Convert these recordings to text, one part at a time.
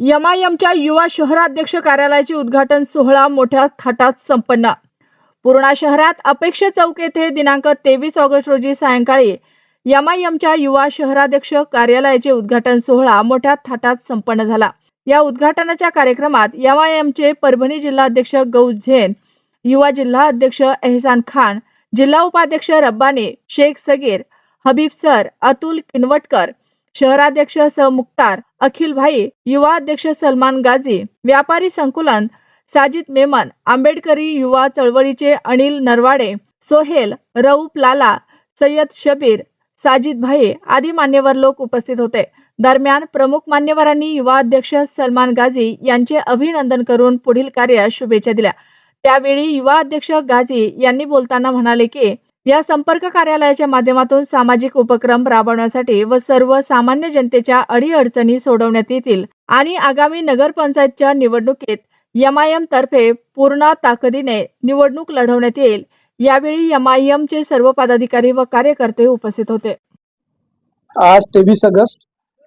यमायमच्या युवा शहराध्यक्ष कार्यालयाचे उद्घाटन सोहळा मोठ्या थाटात संपन्न. पूर्णा शहरात अपेक्षा चौक येथे दिनांक तेवीस ऑगस्ट रोजी सायंकाळी यमायमच्या युवा शहराध्यक्ष कार्यालयाचे उद्घाटन सोहळा मोठ्या थाटात संपन्न झाला. या उद्घाटनाच्या कार्यक्रमात यमायमचे परभणी जिल्हाध्यक्ष गौ झेन युवा जिल्हा अध्यक्ष एहसान खान जिल्हा उपाध्यक्ष रब्बानी शेख सगीर हबीब सर अतुल किनवटकर शहराध्यक्ष स मुक्तार अखिल भाई युवा अध्यक्ष सलमान गाझी व्यापारी संकुलन साजिद मेमन आंबेडकरी युवा चळवळीचे अनिल नरवाडे सोहेल रऊप लाला सय्यद शबीर साजिद भाई आदी मान्यवर लोक उपस्थित होते. दरम्यान प्रमुख मान्यवरांनी युवा अध्यक्ष सलमान गाझी यांचे अभिनंदन करून पुढील कार्यास शुभेच्छा दिल्या. त्यावेळी युवा अध्यक्ष गाझी यांनी बोलताना म्हणाले की या संपर्क कार्यालयाच्या माध्यमातून सामाजिक उपक्रम राबवण्यासाठी व सर्व सामान्य जनतेच्या अडीअडचणी सोडवण्यात येतील आणि आगामी नगरपंचायतच्या निवडणुकीत एमआयएम तर्फे पूर्ण ताकदीने निवडणूक लढवण्यात येईल. यावेळी एमआयएमचे सर्व पदाधिकारी व कार्यकर्ते उपस्थित होते. आज तेईस अगस्त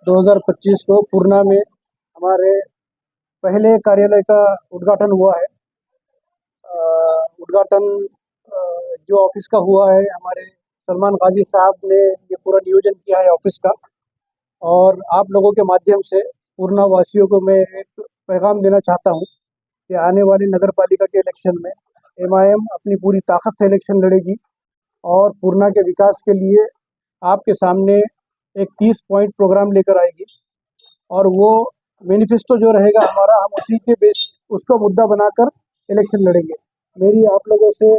2025 को पूर्णा में हमारे पहले कार्यालय का उद्घाटन हुआ है। उद्घाटन जो ऑफ़िस का हुआ है, हमारे सलमान गाजी साहब ने ये पूरा नियोजन किया है ऑफ़िस का। और आप लोगों के माध्यम से पूर्णा वासियों को मैं एक पैगाम देना चाहता हूँ कि आने वाले नगर पालिका के इलेक्शन में एमआईएम अपनी पूरी ताकत से इलेक्शन लड़ेगी और पूर्णा के विकास के लिए आपके सामने एक तीस पॉइंट प्रोग्राम लेकर आएगी। और वो मैनिफेस्टो जो रहेगा हमारा, हम उसी के बेस उसको मुद्दा बनाकर इलेक्शन लड़ेंगे। मेरी आप लोगों से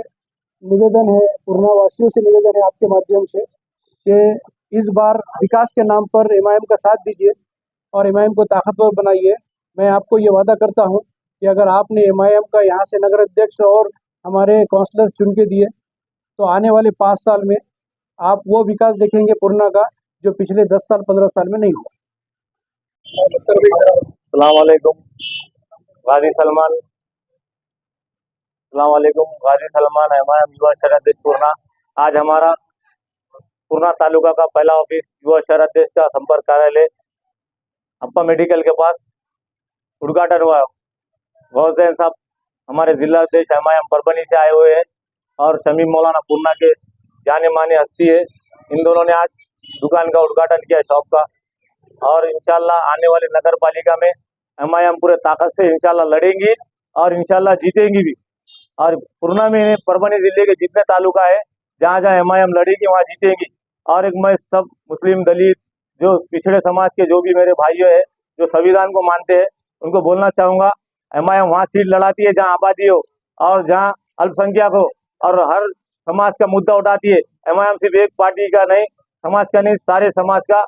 निवेदन है पूर्णा वासियों से निवेदन है आपके माध्यम से कि इस बार विकास के नाम पर एमआईएम का साथ दीजिए और एमआईएम को ताकतवर बनाइए। मैं आपको ये वादा करता हूँ कि अगर आपने एमआईएम का यहाँ से नगर अध्यक्ष और हमारे काउंसलर चुन के दिए तो आने वाले पाँच साल में आप वो विकास देखेंगे पूर्णा का, जो पिछले दस साल, पंद्रह साल में नहीं हुआ। सलामकुम गाजी सलमान। सलामकुम गाजी सलमान है हमारा युवा अध्यक्ष पूर्णा आज हमारा पूर्णा तालुका का पहला ऑफ़िस युवा शहर अध्यक्ष का संपर्क कार्यालय अप्पा मेडिकल के पास उद्घाटन हुआ। गौसैन साहब हमारे जिला अध्यक्ष एम आई परभनी से आए हुए हैं और शमीम मौलाना पूर्णा के जाने माने हस्ती है। इन दोनों ने आज दुकान का उद्घाटन किया शॉप का। और इंशाल्लाह आने वाले नगर पालिका में एम पूरे ताकत से इनशाला लड़ेंगी और इनशाला जीतेंगी भी। और पूर्णा में परभनी ज़िले के जितने तालुका है, जहाँ जहाँ एम आई एम लड़ेगी, वहाँ जीतेंगी। और एक मैं सब मुस्लिम दलित, जो पिछड़े समाज के जो भी मेरे भाइयों है, जो संविधान को मानते हैं, उनको बोलना चाहूँगा एम आई एम वहाँ सीट लड़ाती है, जहाँ आबादी हो और जहाँ अल्पसंख्यक हो और हर समाज का मुद्दा उठाती है। एम आई एम सिर्फ़ एक पार्टी का नहीं, समाज का नहीं, सारे समाज का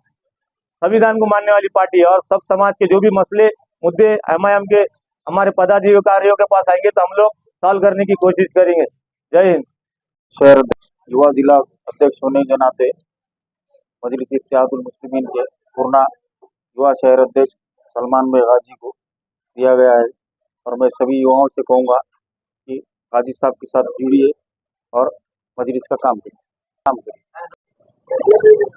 संविधान को मानने वाली पार्टी है। और सब समाज के जो भी मसले, मुद्दे एम आई एम के, हमारे पदाधिकारियों के पास आएँगे तो हम लोग सॉल्व करने की कोशिश करेंगे। जय हिंद। शहर युवा जिला अध्यक्ष होने के नाते मजलिस इत्तेहादुल मुस्लिमीन के पूर्णा युवा शहर अध्यक्ष सलमान भाई गाजी को दिया गया है और मैं सभी युवाओं से कहूँगा कि गाजी साहब के साथ जुड़िए और मजलिस का काम करिए। काम करिए।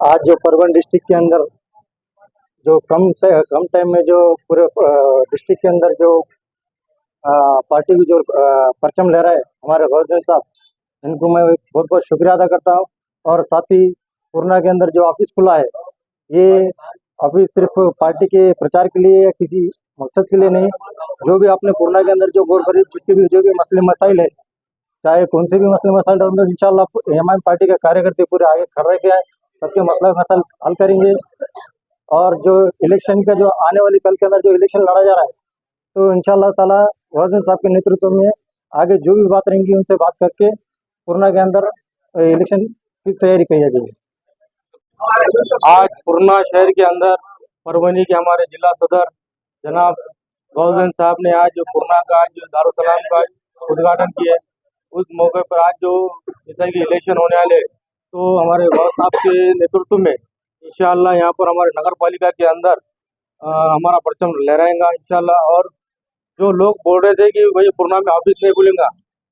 आज जो परवन डिस्ट्रिक्ट के अंदर जो कम कम टाइम में जो पूरे डिस्ट्रिक्ट के अंदर जो पार्टी की जो परचम ले रहा है हमारे गौरजन साहब, इनको मैं बहुत बहुत शुक्रिया अदा करता हूँ। और साथ ही पूर्णा के अंदर जो ऑफ़िस खुला है, ये ऑफ़िस सिर्फ़ पार्टी के प्रचार के लिए या किसी मकसद के लिए नहीं, जो भी आपने पूर्णा के अंदर जो गौर गरीब जिसके भी जो भी मसले मसाइल है, चाहे कौन से भी मसले मसाइल होंगे इंशाल्लाह एम पार्टी के कार्यकर्ते पूरे आगे खड़े के आए, सबके मसला मसाइल हल करेंगे। और जो इलेक्शन का जो आने वाली, कल के अंदर जो इलेक्शन लड़ा जा रहा है तो इंशाल्लाह ताला वज़न साहब के नेतृत्व में आगे जो भी बात रहेंगी उनसे बात करके पूर्णा के अंदर इलेक्शन की तैयारी की जाएगी। आज पूर्णा शहर के अंदर परभनी के हमारे जिला सदर जनाब गौजन साहब ने आज जो पूर्णा का आज दारुसलाम का उद्घाटन किया उस मौके पर आज जो जैसा कि इलेक्शन होने वाले तो हमारे गौर साहब के नेतृत्व में इंशाल्लाह यहाँ पर हमारे नगर पालिका के अंदर अ, हमारा परचम लहराएँगा इंशाल्लाह और जो लोग बोल रहे थे कि भाई पूर्णा में ऑफिस नहीं खुलेगा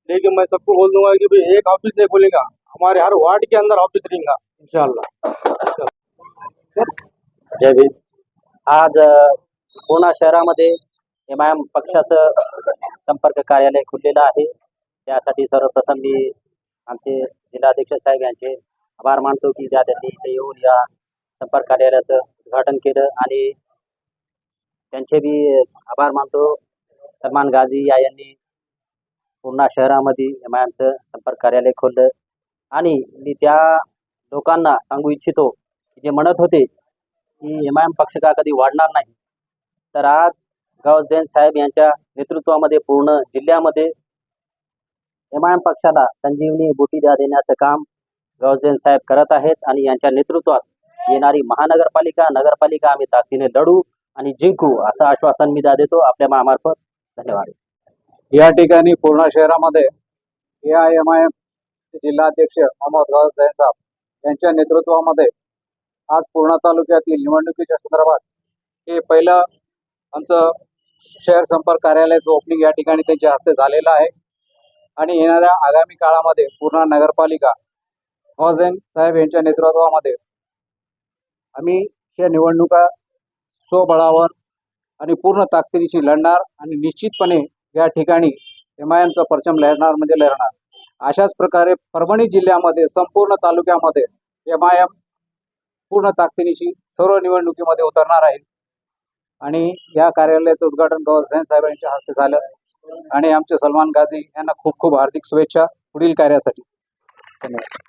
लेकिन मैं सबको बोल दूंगा कि भाई एक ऑफिस नहीं खुलेगा हमारे हर वार्ड के अंदर ऑफिस रहेगा इनशाला जय भीम। आज पूर्णा शहरामध्ये एम आय एम पक्षाचं संपर्क कार्यालय खुललेलं आहे. त्यासाठी सर्वप्रथम मी आमचे जिल्हाध्यक्ष साहेब यांचे आभार मानतो की ज्या त्यांनी इथे येऊन या संपर्क कार्यालयाचं उद्घाटन केलं आणि त्यांचे बी आभार मानतो. सलमान गाझी या यांनी पूर्णा शहरामध्ये एम आय एमचं संपर्क कार्यालय खोललं. आणि मी त्या लोकांना सांगू इच्छितो की जे म्हणत होते की एम आय एम पक्ष का कधी वाढणार नाही तर आज गावजैन साहेब यांच्या नेतृत्वामध्ये पूर्ण जिल्ह्यामध्ये एम आय एम पक्षाला संजीवनी बुटी द्या देण्याचं काम गावजैन साहेब करत आहेत आणि यांच्या नेतृत्वात येणारी महानगरपालिका नगरपालिका आम्ही ताकदीने लढू आणि जिंकू असं आश्वासन मी द्या देतो आपल्या महामार्फत धन्यवाद. या ठिकाणी पूर्णा शहरामध्ये ए आय एम आय एम जिल्हाध्यक्ष मोहम्मद गाव साहेब साहेब यांच्या नेतृत्वामध्ये आज पूर्णा तालुक्यातील निवडणुकीच्या संदर्भात हे पहिलं आमचं शहर संपर्क कार्यालयाचं ओपनिंग या ठिकाणी त्यांच्या हस्ते झालेलं आहे. आणि येणाऱ्या आगामी काळामध्ये पूर्णा नगरपालिका हॉझेन साहेब यांच्या नेतृत्वामध्ये आम्ही या निवडणुका स्वबळावर आणि पूर्ण ताकदीशी लढणार आणि निश्चितपणे या ठिकाणी एम परचम लहरणार म्हणजे लहरणार अशाच प्रकारे परभणी जिल्ह्यामध्ये संपूर्ण तालुक्यामध्ये एम आय एम पूर्ण ताकदीनिशी सर्व निवडणुकीमध्ये उतरणार आहे. आणि या कार्यालयाचं उद्घाटन गव्हर्नर झैन साहेब यांच्या हस्ते झालं. आणि आमचे सलमान गाझी यांना खूप खूप हार्दिक शुभेच्छा पुढील कार्यासाठी. धन्यवाद.